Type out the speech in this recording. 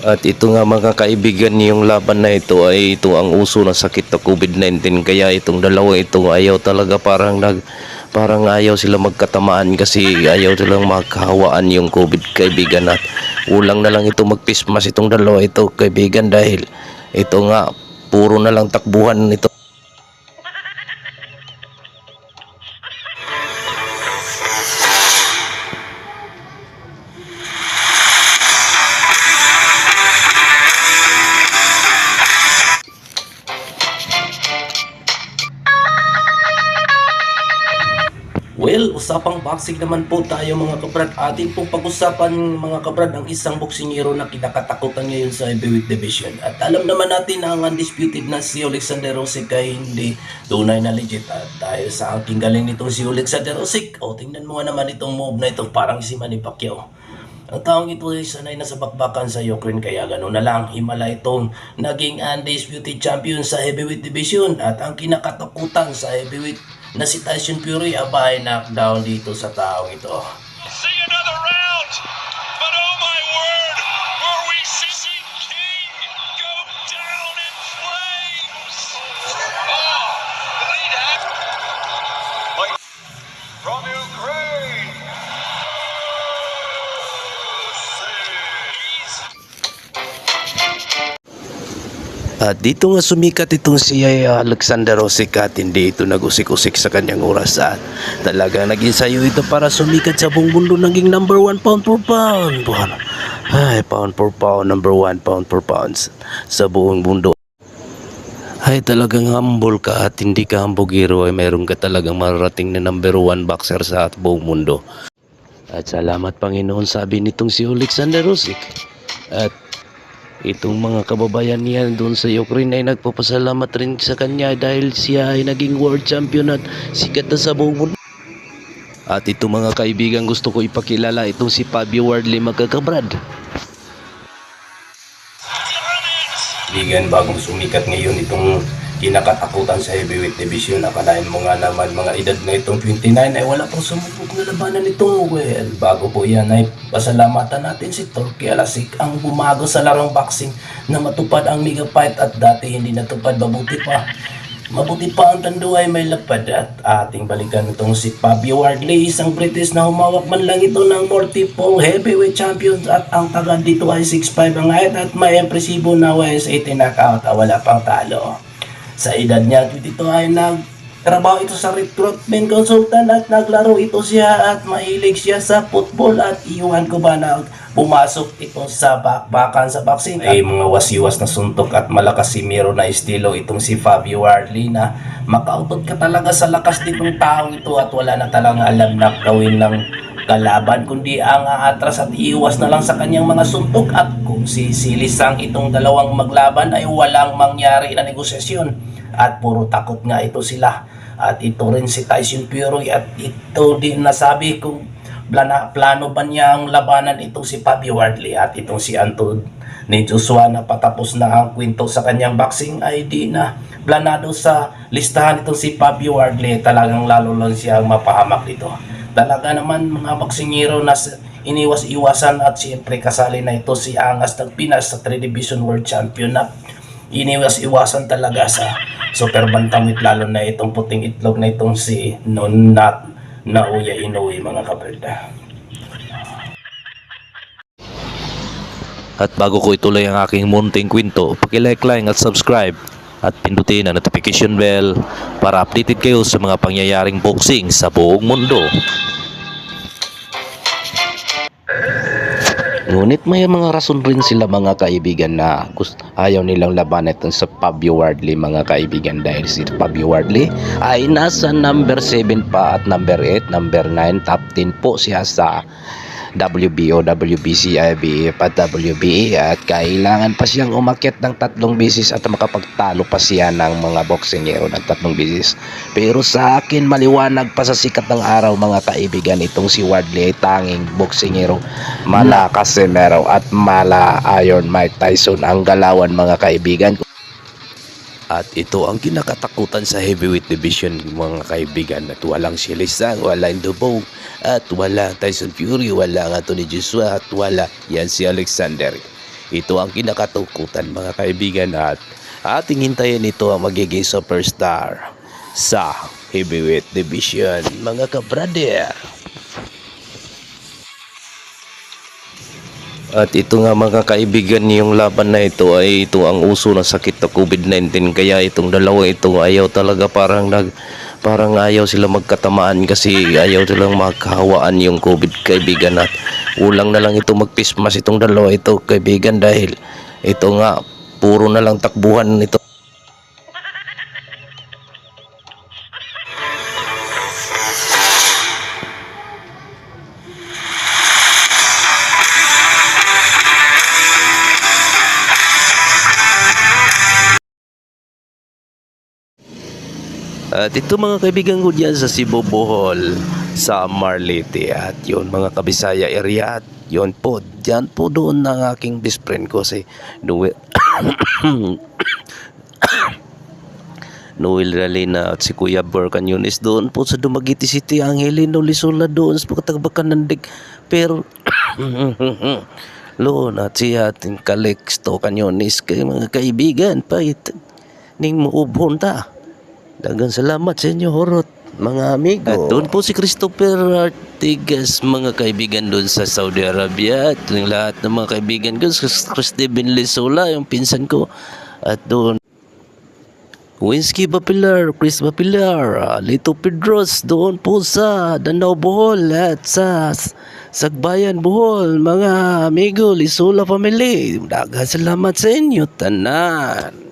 At ito nga mga kaibigan, yung laban na ito ay ito ang uso ng sakit na COVID-19 kaya itong dalawa ito ayaw talaga parang nag parang ayaw sila magkatamaan kasi ayaw silang magkahawaan yung COVID kaibigan. At ulang na lang ito magpismas itong dalawa ito kaibigan dahil ito nga puro na lang takbuhan nito Well, usapang boxing naman po tayo mga kabrad. Atin pong pag-usapan mga kabrad ang isang boksingero na kinakatakutan ngayon sa heavyweight division. At alam naman natin na ang undisputed na si Alexander Usyk ay hindi tunay na legit. At dahil sa aking galing nitong si Alexander Usyk, o tingnan mo nga naman itong move na ito parang si Manny Pacquiao. Ang taong ito ay sanay na sa bakbakan sa Ukraine kaya gano'n na lang himala itong naging undisputed champion sa heavyweight division at ang kinakatakutan sa heavyweight na si Tyson Fury aba ay knockdown dito sa taong ito. At dito nga sumikat itong si Alexander Usyk at hindi ito nagusik-usik sa kanyang oras at talaga naging sayo ito para sumikat sa buong mundo naging number one pound per pound. Ay, pound per pound, number one pound per pound sa buong mundo. Ay talagang humble ka at hindi ka hambogero ay mayroon ka talagang mararating na number one boxer sa buong mundo. At salamat Panginoon sabi nitong si Alexander Usyk. At Itong mga kababayan niya doon sa Ukraine ay nagpapasalamat rin sa kanya dahil siya ay naging world champion at sikat na sa buong mundo. At itong mga kaibigan gusto ko ipakilala itong si Fabio Wardley magkakabrad. Kaibigan, bagong sumikat ngayon itong kinakatakutan sa heavyweight division. Akalain mo nga naman mga edad na itong 29 ay wala pang sumubok na labanan itong well. Bago po yan ay pasalamatan natin si Torquay Alasik ang bumago sa larong boxing na matupad ang mega fight at dati hindi natupad mabuti pa. Mabuti pa ang tando ay may lapad at ating balikan itong si Fabio Wardley, isang British na humawak man lang ito ng multiple heavyweight champions at ang taga dito ay 6'5 ang height at may impresibo na US 18 knockout at wala pang talo. Sa edad niya, 22 ay nagtrabaho ito sa recruitment consultant at naglaro ito siya at mahilig siya sa football at iwan ko ba na pumasok ito sa bakbakan sa boxing. Ay mga wasiwas na suntok at malakas si Miro na estilo itong si Fabio Wardley na makautot ka talaga sa lakas nitong taong ito at wala na talagang alam na gawin ng kalaban kundi ang aatras at iwas na lang sa kanyang mga suntok at kung sisilisang itong dalawang maglaban ay walang mangyari na negosasyon. At puro takot nga ito sila. At ito rin si Tyson Fury. At ito din nasabi kung plana, plano ba niyang labanan itong si Fabio Wardley. At itong si Anton ni Joshua na patapos na ang kwento sa kanyang boxing ay di na planado sa listahan itong si Fabio Wardley. Talagang lalo lang siya ang mapahamak dito talaga naman mga boksingero na iniwas-iwasan at siyempre kasali na ito si Angas ng Pinas sa 3 Division World Champion na iniwas-iwasan talaga sa super bantamweight lalo na itong puting itlog na itong si Nonat na Uya Inoue mga kabreda. At bago ko ituloy ang aking munting kwento, pakilike lang at subscribe at pindutin ang notification bell para updated kayo sa mga pangyayaring boxing sa buong mundo. Ngunit may mga rason rin sila mga kaibigan na gusto, ayaw nilang labanan itong sa Fabio Wardley mga kaibigan dahil si Fabio Wardley ay nasa number 7 pa at number 8, number 9, top 10 po siya sa WBO, WBC, IBF at WBA at kailangan pa siyang umakyat ng tatlong bisis at makapagtalo pa siya ng mga boksingero ng tatlong bisis. Pero sa akin maliwanag pa sa sikat ng araw mga kaibigan itong si Wardley ay tanging boksingero mala Casimero at mala Iron Mike Tyson ang galawan mga kaibigan. At ito ang kinakatakutan sa heavyweight division mga kaibigan at walang Silisang, walang Dubong at wala Tyson Fury, wala Anthony Joshua at wala yan si Alexander. Ito ang kinakatukutan mga kaibigan at ating hintayin ito ang magiging superstar sa heavyweight division mga kabrader. At ito nga mga kaibigan yung laban na ito ay ito ang uso ng sakit na COVID-19 kaya itong dalawa ito ayaw talaga parang nag parang ayaw sila magkatamaan kasi ayaw silang makahawaan yung COVID kaibigan. At ulang na lang ito magpismas itong dalawa ito kaibigan dahil ito nga puro na lang takbuhan nito At ito mga kaibigan ko dyan sa Cebu, Bohol, sa Marlete. At yun mga kabisaya area. At yun po, dyan po doon ng aking best friend ko si Noel. Noel Ralina at si Kuya Burkan Yunis doon po sa Dumaguete City. Angelino Lisula doon sa pagkatagbakan ng dig. Pero Loon at si ating Kalex to Canyonis kay mga kaibigan pa ning muubhon ta. Dagang salamat sa inyo, Horot, mga amigo. At doon po si Christopher Artigas, mga kaibigan doon sa Saudi Arabia. At yung lahat ng mga kaibigan ko, si Steven Lisola, yung pinsan ko. At doon, Winsky Bapilar, Chris Bapilar, Lito Pedros, doon po sa Danau Bohol at sa Sagbayan Bohol, mga amigo, Lisola family. Dagang salamat sa inyo, tanan.